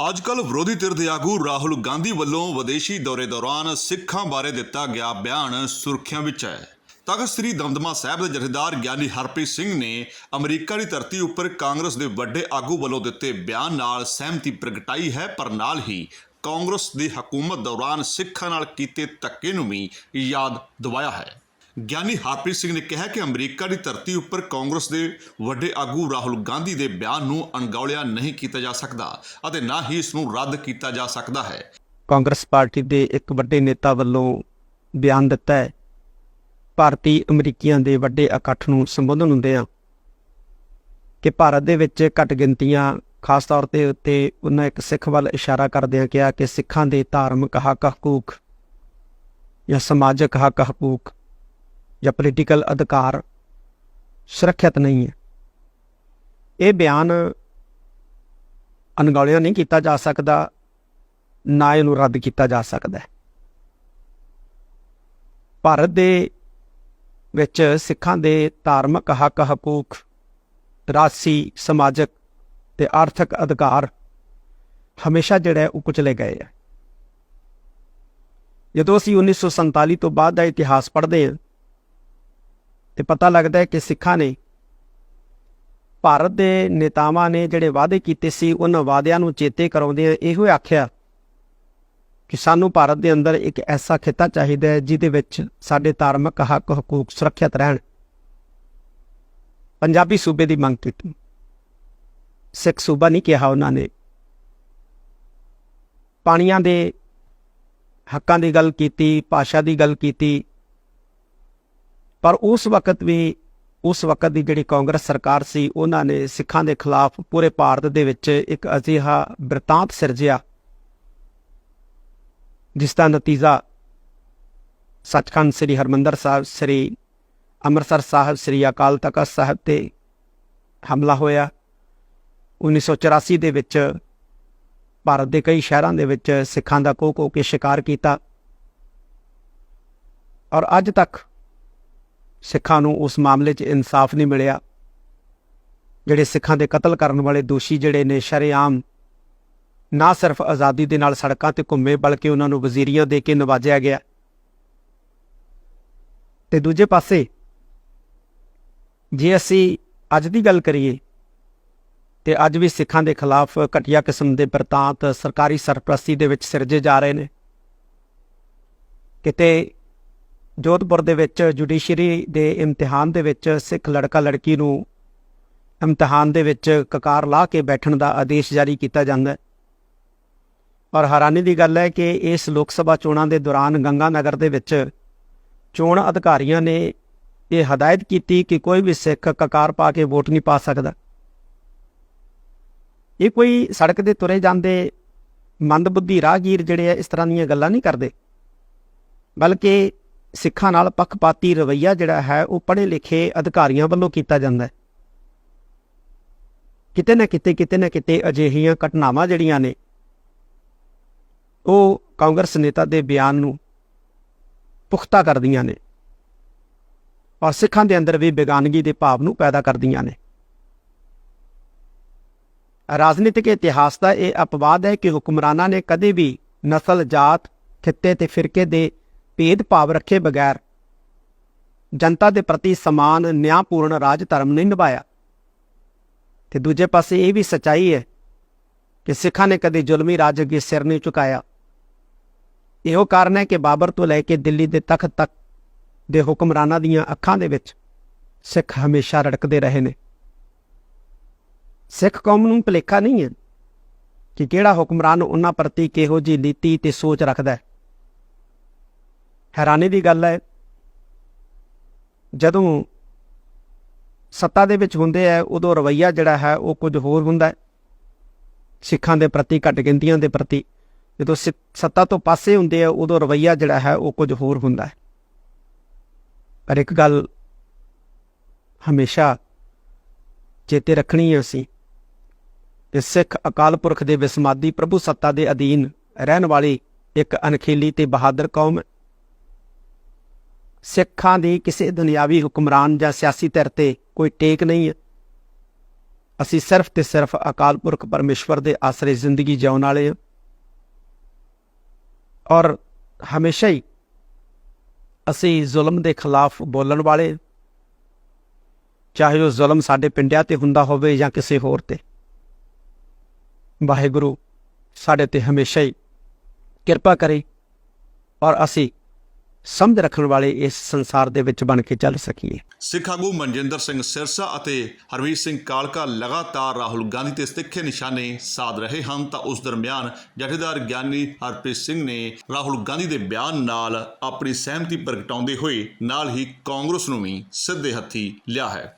ਅੱਜ ਕੱਲ੍ਹ ਵਿਰੋਧੀ ਧਿਰ ਦੇ ਆਗੂ ਰਾਹੁਲ ਗਾਂਧੀ ਵੱਲੋਂ ਵਿਦੇਸ਼ੀ ਦੌਰੇ ਦੌਰਾਨ ਸਿੱਖਾਂ ਬਾਰੇ ਦਿੱਤਾ ਗਿਆ ਬਿਆਨ ਸੁਰਖੀਆਂ ਵਿੱਚ ਹੈ। ਤਖਤ ਸ੍ਰੀ ਦਮਦਮਾ ਸਾਹਿਬ ਦੇ ਜਥੇਦਾਰ ਗਿਆਨੀ ਹਰਪ੍ਰੀਤ ਸਿੰਘ ਨੇ ਅਮਰੀਕਾ ਦੀ ਧਰਤੀ ਉੱਪਰ ਕਾਂਗਰਸ ਦੇ ਵੱਡੇ ਆਗੂ ਵੱਲੋਂ ਦਿੱਤੇ ਬਿਆਨ ਨਾਲ ਸਹਿਮਤੀ ਪ੍ਰਗਟਾਈ ਹੈ, ਪਰ ਨਾਲ ਹੀ ਕਾਂਗਰਸ ਦੀ ਹਕੂਮਤ ਦੌਰਾਨ ਸਿੱਖਾਂ ਨਾਲ ਕੀਤੇ ਧੱਕੇ ਨੂੰ ਵੀ ਯਾਦ ਦਿਵਾਇਆ ਹੈ। ਗਿਆਨੀ ਹਰਪ੍ਰੀਤ ਸਿੰਘ ਨੇ ਕਿਹਾ ਕਿ ਅਮਰੀਕਾ ਦੀ ਧਰਤੀ ਉੱਪਰ ਕਾਂਗਰਸ ਦੇ ਵੱਡੇ ਆਗੂ ਰਾਹੁਲ ਗਾਂਧੀ ਦੇ ਬਿਆਨ ਨੂੰ ਅਣਗੌਲਿਆ ਨਹੀਂ ਕੀਤਾ ਜਾ ਸਕਦਾ ਅਤੇ ਨਾ ਹੀ ਇਸ ਨੂੰ ਰੱਦ ਕੀਤਾ ਜਾ ਸਕਦਾ ਹੈ। ਕਾਂਗਰਸ ਪਾਰਟੀ ਦੇ ਇੱਕ ਵੱਡੇ ਨੇਤਾ ਵੱਲੋਂ ਬਿਆਨ ਦਿੱਤਾ ਹੈ, ਭਾਰਤੀ ਅਮਰੀਕੀਆਂ ਦੇ ਵੱਡੇ ਇਕੱਠ ਨੂੰ ਸੰਬੋਧਨ ਹੁੰਦੇ ਆ ਕਿ ਭਾਰਤ ਦੇ ਵਿੱਚ ਘੱਟ ਗਿਣਤੀਆਂ, ਖਾਸ ਤੌਰ ਤੇ ਉੱਤੇ ਉਹਨਾਂ ਇੱਕ ਸਿੱਖ ਵੱਲ ਇਸ਼ਾਰਾ ਕਰਦਿਆਂ ਕਿਹਾ ਕਿ ਸਿੱਖਾਂ ਦੇ ਧਾਰਮਿਕ ਹੱਕ ਹਕੂਕ ਜਾਂ ਸਮਾਜਿਕ ਹੱਕ ਹਕੂਕ ਜਾਂ ਪੋਲੀਟੀਕਲ ਅਧਿਕਾਰ ਸੁਰੱਖਿਅਤ ਨਹੀਂ ਹੈ। ਇਹ ਬਿਆਨ ਅਣਗੌਲਿਆ ਨਹੀਂ ਕੀਤਾ ਜਾ ਸਕਦਾ, ਨਾ ਇਹਨੂੰ ਰੱਦ ਕੀਤਾ ਜਾ ਸਕਦਾ ਹੈ। ਭਾਰਤ ਦੇ ਵਿੱਚ ਸਿੱਖਾਂ ਦੇ ਧਾਰਮਿਕ ਹੱਕ, ਹਕੂਕ ਰਾਸੀ ਸਮਾਜਿਕ ਤੇ ਆਰਥਿਕ ਅਧਿਕਾਰ ਹਮੇਸ਼ਾ ਜਿਹੜਾ ਉਹ ਕੁਚਲੇ ਗਏ ਆ ਜਦੋਂ ਅਸੀਂ 1947 ਤੋਂ ਬਾਅਦ ਦਾ ਇਤਿਹਾਸ ਪੜ੍ਹਦੇ ਹਾਂ ਤੇ ਪਤਾ ਲੱਗਦਾ ਹੈ ਕਿ ਸਿੱਖਾਂ ਨੇ ਭਾਰਤ ਦੇ ਨੇਤਾਵਾਂ ਨੇ ਜਿਹੜੇ ਵਾਅਦੇ ਕੀਤੇ ਸੀ, ਉਹਨਾਂ ਵਾਅਦਿਆਂ ਨੂੰ ਚੇਤੇ ਕਰਾਉਂਦੇ ਇਹੋ ਆਖਿਆ ਕਿ ਸਾਨੂੰ ਭਾਰਤ ਦੇ ਅੰਦਰ ਇੱਕ ਐਸਾ ਖਿੱਤਾ ਚਾਹੀਦਾ ਹੈ ਜਿਹਦੇ ਵਿੱਚ ਸਾਡੇ ਧਾਰਮਿਕ ਹੱਕ, ਹਕੂਕ ਸੁਰੱਖਿਅਤ ਰਹਿਣ। ਪੰਜਾਬੀ ਸੂਬੇ ਦੀ ਮੰਗ ਕੀਤੀ। ਸਿੱਖ ਸੂਬਾ ਨਹੀਂ ਕਿਹਾ ਉਹਨਾਂ ਨੇ। ਪਾਣੀਆਂ ਦੇ ਹੱਕਾਂ ਦੀ ਗੱਲ ਕੀਤੀ, ਭਾਸ਼ਾ ਦੀ ਗੱਲ ਕੀਤੀ ਪਰ ਉਸ ਵਕਤ ਵੀ, ਉਸ ਵਕਤ ਦੀ ਜਿਹੜੀ ਕਾਂਗਰਸ ਸਰਕਾਰ ਸੀ, ਉਹਨਾਂ ਨੇ ਸਿੱਖਾਂ ਦੇ ਖਿਲਾਫ ਪੂਰੇ ਭਾਰਤ ਦੇ ਵਿੱਚ ਇੱਕ ਅਜਿਹਾ ਬਿਰਤਾਂਤ ਸਿਰਜਿਆ, ਜਿਸ ਦਾ ਨਤੀਜਾ ਸੱਚਖੰਡ ਸ੍ਰੀ ਹਰਮੰਦਰ ਸਾਹਿਬ, ਸ੍ਰੀ ਅੰਮ੍ਰਿਤਸਰ ਸਾਹਿਬ, ਸ੍ਰੀ ਅਕਾਲ ਤਖਤ ਸਾਹਿਬ ਤੇ ਹਮਲਾ ਹੋਇਆ। 1984 ਦੇ ਵਿੱਚ ਭਾਰਤ ਦੇ ਕਈ ਸ਼ਹਿਰਾਂ ਦੇ ਵਿੱਚ ਸਿੱਖਾਂ ਦਾ ਕੋਹ ਕੇ ਸ਼ਿਕਾਰ ਕੀਤਾ। ਔਰ ਅੱਜ ਤੱਕ ਸਿੱਖਾਂ ਨੂੰ ਉਸ ਮਾਮਲੇ 'ਚ ਇਨਸਾਫ ਨਹੀਂ ਮਿਲਿਆ। ਜਿਹੜੇ ਸਿੱਖਾਂ ਦੇ ਕਤਲ ਕਰਨ ਵਾਲੇ ਦੋਸ਼ੀ ਜਿਹੜੇ ਨੇ, ਸ਼ਰੇਆਮ ਨਾ ਸਿਰਫ ਆਜ਼ਾਦੀ ਦੇ ਨਾਲ ਸੜਕਾਂ ਤੇ ਘੁੰਮੇ, ਬਲਕਿ ਉਹਨਾਂ ਨੂੰ ਵਜ਼ੀਰੀਆਂ ਦੇ ਕੇ ਨਵਾਜਿਆ ਗਿਆ। ਤੇ ਦੂਜੇ ਪਾਸੇ ਜੇ ਅਸੀਂ ਅੱਜ ਦੀ ਗੱਲ ਕਰੀਏ, ਤੇ ਅੱਜ ਵੀ ਸਿੱਖਾਂ ਦੇ ਖਿਲਾਫ ਘਟੀਆ ਕਿਸਮ ਦੇ ਬਰਤਾਂਤ ਸਰਕਾਰੀ ਸਰਪ੍ਰਸਤੀ ਦੇ ਵਿੱਚ ਸਿਰਜੇ ਜਾ ਰਹੇ ਨੇ। ਕਿਤੇ ਜੋਧਪੁਰ ਦੇ ਵਿੱਚ ਜੁਡੀਸ਼ਰੀ ਦੇ ਇਮਤਿਹਾਨ ਦੇ ਵਿੱਚ ਸਿੱਖ ਲੜਕਾ ਲੜਕੀ ਨੂੰ ਇਮਤਿਹਾਨ ਦੇ ਵਿੱਚ ਕਕਾਰ ਲਾ ਕੇ ਬੈਠਣ ਦਾ ਆਦੇਸ਼ ਜਾਰੀ ਕੀਤਾ ਜਾਂਦਾ ਹੈ। ਔਰ ਹੈਰਾਨੀ ਦੀ ਗੱਲ ਹੈ ਕਿ ਇਸ ਲੋਕ ਸਭਾ ਚੋਣਾਂ ਦੇ ਦੌਰਾਨ ਗੰਗਾ ਨਗਰ ਦੇ ਵਿੱਚ ਚੋਣ ਅਧਿਕਾਰੀਆਂ ਨੇ ਇਹ ਹਦਾਇਤ ਕੀਤੀ ਕਿ ਕੋਈ ਵੀ ਸਿੱਖ ਕਕਾਰ ਪਾ ਕੇ ਵੋਟ ਨਹੀਂ ਪਾ ਸਕਦਾ। ਇਹ ਕੋਈ ਸੜਕ ਦੇ ਤੁਰੇ ਜਾਂਦੇ ਮੰਦਬੁੱਧੀ ਰਾਹਗੀਰ ਜਿਹੜੇ ਆ ਇਸ ਤਰ੍ਹਾਂ ਦੀਆਂ ਗੱਲਾਂ ਨਹੀਂ ਕਰਦੇ। ਬਲਕਿ ਸਿੱਖਾਂ ਨਾਲ ਪੱਖਪਾਤੀ ਰਵਈਆ ਜਿਹੜਾ ਹੈ, ਉਹ ਪੜ੍ਹੇ ਲਿਖੇ ਅਧਿਕਾਰੀਆਂ ਵੱਲੋਂ ਕੀਤਾ ਜਾਂਦਾ ਹੈ। ਕਿਤੇ ਨਾ ਕਿਤੇ ਕਿਤੇ ਨਾ ਕਿਤੇ ਅਜਿਹੀਆਂ ਘਟਨਾਵਾਂ ਜਿਹੜੀਆਂ ਨੇ, ਉਹ ਕਾਂਗਰਸ ਨੇਤਾ ਦੇ ਬਿਆਨ ਨੂੰ ਪੁਖਤਾ ਕਰਦੀਆਂ ਨੇ ਔਰ ਸਿੱਖਾਂ ਦੇ ਅੰਦਰ ਵੀ ਬੇਗਾਨਗੀ ਦੇ ਭਾਵ ਨੂੰ ਪੈਦਾ ਕਰਦੀਆਂ ਨੇ। ਰਾਜਨੀਤਿਕ ਇਤਿਹਾਸ ਦਾ ਇਹ ਅਪਵਾਦ ਹੈ ਕਿ ਹੁਕਮਰਾਨਾਂ ਨੇ ਕਦੇ ਵੀ ਨਸਲ, ਜਾਤ, ਖਿੱਤੇ ਤੇ ਫਿਰਕੇ ਦੇ ਭੇਦਭਾਵ ਰੱਖੇ ਬਗੈਰ ਜਨਤਾ ਦੇ ਪ੍ਰਤੀ ਸਮਾਨ ਨਿਆਂਪੂਰਨ ਰਾਜ ਧਰਮ ਨਹੀਂ ਨਿਭਾਇਆ। ਤੇ ਦੂਜੇ ਪਾਸੇ ਇਹ ਵੀ ਸਚਾਈ ਹੈ ਕਿ ਸਿੱਖਾਂ ਨੇ ਕਦੇ ਜ਼ੁਲਮੀ ਰਾਜ ਅੱਗੇ ਸਿਰ ਨਹੀਂ ਝੁਕਾਇਆ। ਇਹੋ ਕਾਰਨ ਹੈ ਕਿ ਬਾਬਰ ਤੋਂ ਲੈ ਕੇ ਦਿੱਲੀ ਦੇ ਤਖਤ ਤੱਕ ਦੇ ਹੁਕਮਰਾਨਾਂ ਦੀਆਂ ਅੱਖਾਂ ਦੇ ਵਿੱਚ ਸਿੱਖ ਹਮੇਸ਼ਾ ਰੜਕਦੇ ਰਹੇ ਨੇ। ਸਿੱਖ ਕੌਮ ਨੂੰ ਭੁਲੇਖਾ ਨਹੀਂ ਹੈ ਕਿ ਕਿਹੜਾ ਹੁਕਮਰਾਨ ਉਹਨਾਂ ਪ੍ਰਤੀ ਕਿਹੋ ਜੀ ਨੀਤੀ ਤੇ ਸੋਚ ਰੱਖਦਾ ਹੈ। ਹੈਰਾਨੀ ਦੀ ਗੱਲ ਹੈ। ਜਦੋਂ ਸੱਤਾ ਦੇ ਵਿੱਚ ਹੁੰਦੇ ਆ, ਉਦੋਂ ਰਵਈਆ ਜਿਹੜਾ ਹੈ, ਉਹ ਕੁਝ ਹੋਰ ਹੁੰਦਾ ਸਿੱਖਾਂ ਦੇ ਪ੍ਰਤੀ, ਘੱਟ ਗਿਣਤੀਆਂ ਦੇ ਪ੍ਰਤੀ ਜਦੋਂ ਸਿ- ਸੱਤਾ ਤੋਂ ਪਾਸੇ ਹੁੰਦੇ ਆ, ਉਦੋਂ ਰਵਈਆ ਜਿਹੜਾ ਹੈ, ਉਹ ਕੁਝ ਹੋਰ ਹੁੰਦਾ ਹੈ। ਪਰ ਇੱਕ ਗੱਲ ਹਮੇਸ਼ਾ ਚੇਤੇ ਰੱਖਣੀ ਹੈ ਅਸੀਂ ਕਿ ਸਿੱਖ ਅਕਾਲ ਪੁਰਖ ਦੇ ਵਿਸਮਾਦੀ ਪ੍ਰਭੂ ਸੱਤਾ ਦੇ ਅਧੀਨ ਰਹਿਣ ਵਾਲੀ ਇੱਕ ਅਣਖੀਲੀ ਤੇ ਬਹਾਦਰ ਕੌਮ ਹੈ। ਸਿੱਖਾਂ ਦੀ ਕਿਸੇ ਦੁਨਿਆਵੀ ਹੁਕਮਰਾਨ ਜਾਂ ਸਿਆਸੀ ਧਿਰ ਤੇ ਕੋਈ ਟੇਕ ਨਹੀਂ ਹੈ। ਅਸੀਂ ਸਿਰਫ ਤੇ ਸਿਰਫ ਅਕਾਲ ਪੁਰਖ ਪਰਮੇਸ਼ਵਰ ਦੇ ਆਸਰੇ ਜ਼ਿੰਦਗੀ ਜਿਉਣ ਵਾਲੇ ਹਾਂ। ਔਰ ਹਮੇਸ਼ਾ ਹੀ ਅਸੀਂ ਜ਼ੁਲਮ ਦੇ ਖਿਲਾਫ ਬੋਲਣ ਵਾਲੇ ਚਾਹੇ ਉਹ ਜ਼ੁਲਮ ਸਾਡੇ ਪਿੰਡਿਆਂ ਤੇ ਹੁੰਦਾ ਹੋਵੇ ਜਾਂ ਕਿਸੇ ਹੋਰ ਤੇ। ਵਾਹਿਗੁਰੂ, ਸਾਡੇ ਤੇ ਹਮੇਸ਼ਾ ਹੀ ਕਿਰਪਾ ਕਰੇ ਔਰ ਅਸੀਂ ਸਮਝ ਰੱਖਣ ਵਾਲੇ ਇਸ ਸੰਸਾਰ ਦੇ ਵਿੱਚ ਬਣ ਕੇ ਚੱਲ ਸਕੀਏ। ਸਿੱਖ ਆਗੂ ਮਨਜਿੰਦਰ ਸਿੰਘ ਸਿਰਸਾ ਅਤੇ ਹਰਵੀਰ ਸਿੰਘ ਕਾਲਕਾ ਲਗਾਤਾਰ ਰਾਹੁਲ ਗਾਂਧੀ ਤੇ ਤਿੱਖੇ ਨਿਸ਼ਾਨੇ ਸਾਧ ਰਹੇ ਹਨ ਤਾਂ ਉਸ ਦਰਮਿਆਨ ਜਥੇਦਾਰ ਗਿਆਨੀ ਹਰਪ੍ਰੀਤ ਸਿੰਘ ਨੇ ਰਾਹੁਲ ਗਾਂਧੀ ਦੇ ਬਿਆਨ ਨਾਲ ਆਪਣੀ ਸਹਿਮਤੀ ਪ੍ਰਗਟਾਉਂਦੇ ਹੋਏ ਨਾਲ ਹੀ ਕਾਂਗਰਸ ਨੂੰ ਵੀ ਸਿੱਧੇ ਹੱਥੀ ਲਿਆ ਹੈ।